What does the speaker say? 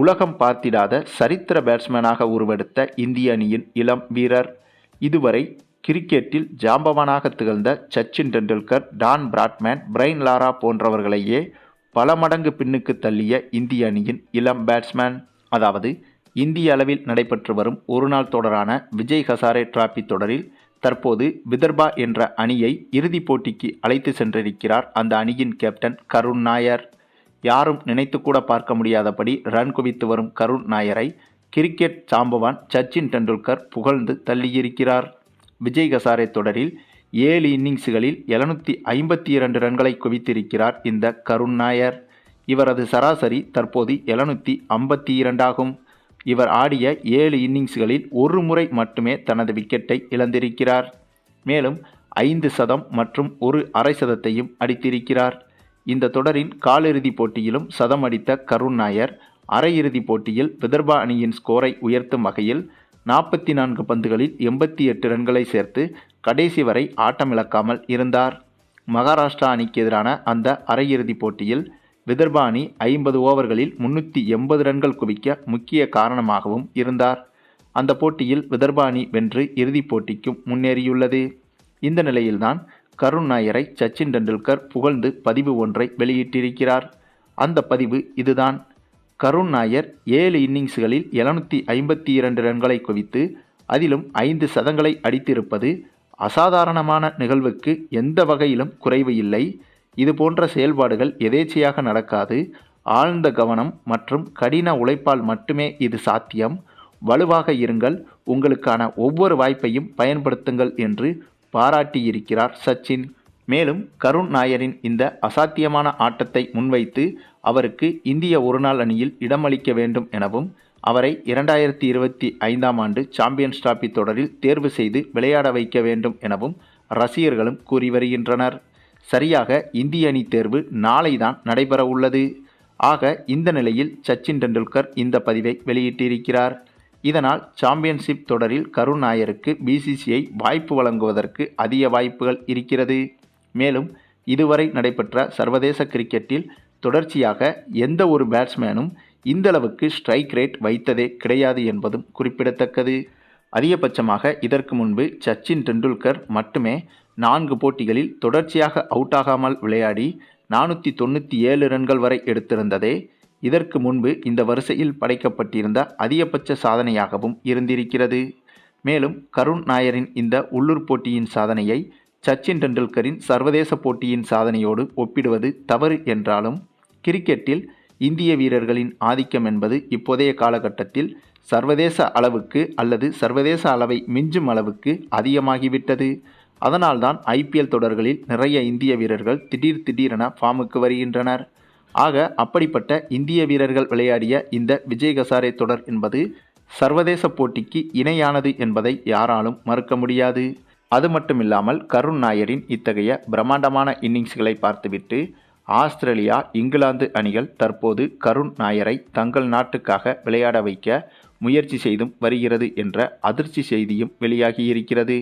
உலகம் பார்த்திடாத சரித்திர பேட்ஸ்மேனாக உருவெடுத்த இந்திய அணியின் இளம் வீரர். இதுவரை கிரிக்கெட்டில் ஜாம்பவானாக திகழ்ந்த Sachin Tendulkar Don Bradman Brian Lara போன்றவர்களையே பல மடங்கு பின்னுக்கு தள்ளிய இந்திய அணியின் இளம் பேட்ஸ்மேன் அதாவது இந்திய அளவில் நடைபெற்று வரும் ஒருநாள் தொடரான விஜய் ஹசாரே டிராபி தொடரில் தற்போது விதர்பா என்ற அணியை இறுதிப் போட்டிக்கு அழைத்து சென்றிருக்கிறார் அந்த அணியின் கேப்டன் கருண் நாயர். யாரும் நினைத்துக்கூட பார்க்க முடியாதபடி ரன் குவித்து வரும் கருண் நாயரை கிரிக்கெட் சாம்பவான் சச்சின் டெண்டுல்கர் புகழ்ந்து தள்ளியிருக்கிறார். விஜய் ஹசாரே தொடரில் ஏழு இன்னிங்ஸ்களில் எழுநூற்றி ஐம்பத்தி இரண்டு ரன்களை குவித்திருக்கிறார் இந்த கருண் நாயர். இவரது சராசரி தற்போது எழுநூற்றி ஐம்பத்தி இரண்டாகும். இவர் ஆடிய ஏழு இன்னிங்ஸ்களில் ஒரு முறை மட்டுமே தனது விக்கெட்டை இழந்திருக்கிறார். மேலும் ஐந்து சதம் மற்றும் ஒரு அரை சதத்தையும் அடித்திருக்கிறார். இந்த தொடரின் காலிறுதிப் போட்டியிலும் சதம் அடித்த கருண் நாயர் அரையிறுதிப் போட்டியில் விதர்பா அணியின் ஸ்கோரை உயர்த்தும் வகையில் நாற்பத்தி நான்கு பந்துகளில் எண்பத்தி எட்டு ரன்களை சேர்த்து கடைசி வரை ஆட்டமிழக்காமல் இருந்தார். மகாராஷ்டிரா அணிக்கு எதிரான அந்த அரையிறுதிப் போட்டியில் விதர்பா அணி ஐம்பது ஓவர்களில் முன்னூற்றி எண்பது ரன்கள் குவிக்க முக்கிய காரணமாகவும் இருந்தார். அந்த போட்டியில் விதர்பா அணி வென்று இறுதிப் போட்டிக்கும் முன்னேறியுள்ளது. இந்த நிலையில்தான் கருண் நாயரை சச்சின் டெண்டுல்கர் புகழ்ந்து பதிவு ஒன்றை வெளியிட்டிருக்கிறார். அந்த பதிவு இதுதான். கருண் நாயர் ஏழு இன்னிங்ஸ்களில் எழுநூற்றி ஐம்பத்தி இரண்டு ரன்களை குவித்து அதிலும் ஐந்து சதங்களை அடித்திருப்பது அசாதாரணமான நிகழ்வுக்கு எந்த வகையிலும் குறைவு இல்லை. இதுபோன்ற செயல்பாடுகள் எதேச்சையாக நடக்காது. ஆழ்ந்த கவனம் மற்றும் கடின உழைப்பால் மட்டுமே இது சாத்தியம். வலுவாக இருங்கள். உங்களுக்கான ஒவ்வொரு வாய்ப்பையும் பயன்படுத்துங்கள் என்று பாராட்டியிருக்கிறார் சச்சின். மேலும் கருண் நாயரின் இந்த அசாத்தியமான ஆட்டத்தை முன்வைத்து அவருக்கு இந்திய ஒருநாள் அணியில் இடமளிக்க வேண்டும் எனவும் அவரை இரண்டாயிரத்தி இருபத்தி ஐந்தாம் ஆண்டு சாம்பியன்ஸ் டிராபி தொடரில் தேர்வு செய்து விளையாட வைக்க வேண்டும் எனவும் ரசிகர்களும் கூறி வருகின்றனர். சரியாக இந்திய அணி தேர்வு நாளை தான் நடைபெற உள்ளது ஆக இந்த நிலையில் சச்சின் டெண்டுல்கர் இந்த பதிவை வெளியிட்டிருக்கிறார். இதனால் சாம்பியன்ஷிப் தொடரில் கருண் நாயருக்கு பிசிசிஐ வாய்ப்பு வழங்குவதற்கு அதிக வாய்ப்புகள் இருக்கிறது. மேலும் இதுவரை நடைபெற்ற சர்வதேச கிரிக்கெட்டில் தொடர்ச்சியாக எந்த ஒரு பேட்ஸ்மேனும் இந்தளவுக்கு ஸ்ட்ரைக் ரேட் வைத்ததே கிடையாது என்பதும் குறிப்பிடத்தக்கது. அதிகபட்சமாக இதற்கு முன்பு சச்சின் டெண்டுல்கர் மட்டுமே நான்கு போட்டிகளில் தொடர்ச்சியாக அவுட் ஆகாமல் விளையாடி நானூற்றி தொண்ணூற்றி ஏழு ரன்கள் வரை எடுத்திருந்ததே. இதற்கு முன்பு இந்த வரிசையில் படைக்கப்பட்டிருந்த அதிகபட்ச சாதனையாகவும் இருந்திருக்கிறது. மேலும் கருண் நாயரின் இந்த உள்ளூர் போட்டியின் சாதனையை சச்சின் டெண்டுல்கரின் சர்வதேச போட்டியின் சாதனையோடு ஒப்பிடுவது தவறு என்றாலும் கிரிக்கெட்டில் இந்திய வீரர்களின் ஆதிக்கம் என்பது இப்போதைய காலகட்டத்தில் சர்வதேச அளவுக்கு அல்லது சர்வதேச அளவை மிஞ்சும் அளவுக்கு அதிகமாகிவிட்டது. அதனால்தான் ஐபிஎல் தொடர்களில் நிறைய இந்திய வீரர்கள் திடீர் திடீரென ஃபார்முக்கு வருகின்றனர். ஆக அப்படிப்பட்ட இந்திய வீரர்கள் விளையாடிய இந்த விஜய் கசாரே தொடர் என்பது சர்வதேச போட்டிக்கு இணையானது என்பதை யாராலும் மறுக்க முடியாது. அது மட்டுமில்லாமல் கருண் நாயரின் இத்தகைய பிரம்மாண்டமான இன்னிங்ஸ்களை பார்த்துவிட்டு ஆஸ்திரேலியா இங்கிலாந்து அணிகள் தற்போது கருண் நாயரை தங்கள் நாட்டுக்காக விளையாட வைக்க முயற்சி செய்தும் வருகிறது என்ற அதிர்ச்சி செய்தியும் வெளியாகியிருக்கிறது.